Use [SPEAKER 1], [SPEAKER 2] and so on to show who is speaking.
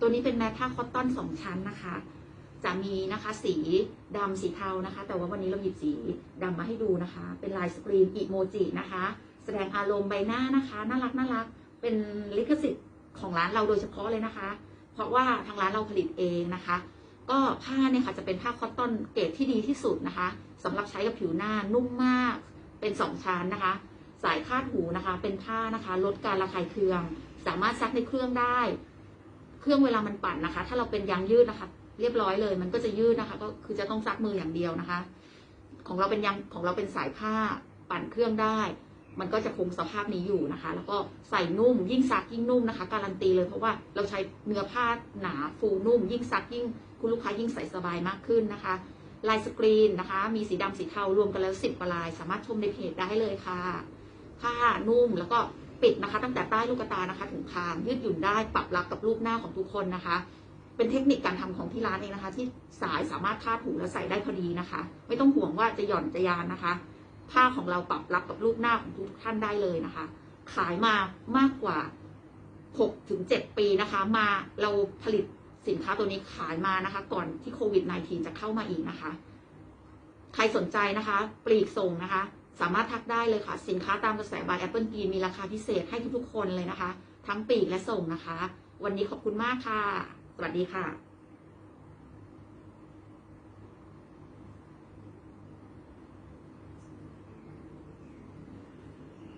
[SPEAKER 1] ตัวนี้เป็นแมทผ้าคอตตอนสองชั้นนะคะ จะมีนะคะสีดำสีเทานะคะ แต่ว่าวันนี้เราหยิบสีดำมาให้ดูนะคะ เป็นลายสกรีนอีโมจินะคะ แสดงอารมณ์ใบหน้านะคะน่ารักน่ารัก เป็นลิขสิทธิ์ของร้านเราโดยเฉพาะเลยนะคะ เพราะว่าทางร้านเราผลิตเองนะคะ ก็ผ้าเนี่ยค่ะจะเป็นผ้าคอตตอนเกรดที่ดีที่สุดนะคะสำหรับใช้กับผิวหน้านุ่มมากเป็นสองชั้นนะคะ สายคาดหูนะคะ เป็นผ้านะคะ ลดการระคายเคือง สามารถซักในเครื่องได้ รื่องเวลามันปั่นนะคะ ถ้าเราเป็นยางยืดนะคะ เรียบร้อยเลย มันก็จะยืดนะคะ ก็คือจะต้องซักมืออย่างเดียวนะคะ ของเราเป็นยางของเราเป็นสายผ้าปั่นเครื่องได้ มันก็จะคงสภาพนี้อยู่นะคะ แล้วก็ใส่นุ่มยิ่งซักยิ่งนุ่มนะคะ การันตีเลยเพราะว่าเราใช้เนื้อผ้าหนาฟูนุ่ม ยิ่งซักยิ่งคุณลูกค้ายิ่งใส่สบายมากขึ้นนะคะลายสกรีนนะคะ มีสีดำสีเทารวมกันแล้วสิบลาย สามารถชมในเพจได้เลยค่ะ ผ้านุ่มแล้วก็ ปิดนะคะ ตั้งแต่ใต้ลูกตานะคะ ถึงคางยืดหยุ่นได้ปรับรับกับรูปหน้าของทุกคนนะคะ เป็นเทคนิคการทำของที่ร้านเองนะคะ ที่สายสามารถคาดหูและใส่ได้พอดีนะคะ ไม่ต้องห่วงว่าจะหย่อนจะยานนะคะ ผ้าของเราปรับรับกับรูปหน้าของทุกท่านได้เลยนะคะ ขายมามากกว่า6ถึง7ปีนะคะ มาเราผลิตสินค้าตัวนี้ขายมานะคะ ก่อนที่โควิด -19 จะเข้ามาอีกนะคะ ใครสนใจนะคะ ปลีกส่งนะคะ สามารถทักได้เลยค่ะ สินค้าตามกระแสบาย Apple g r e e n มีราคาพิเศษให้ทุกๆคนเลยนะคะ ทั้งปีกและส่งนะคะ วันนี้ขอบคุณมากค่ะ สวัสดีค่ะ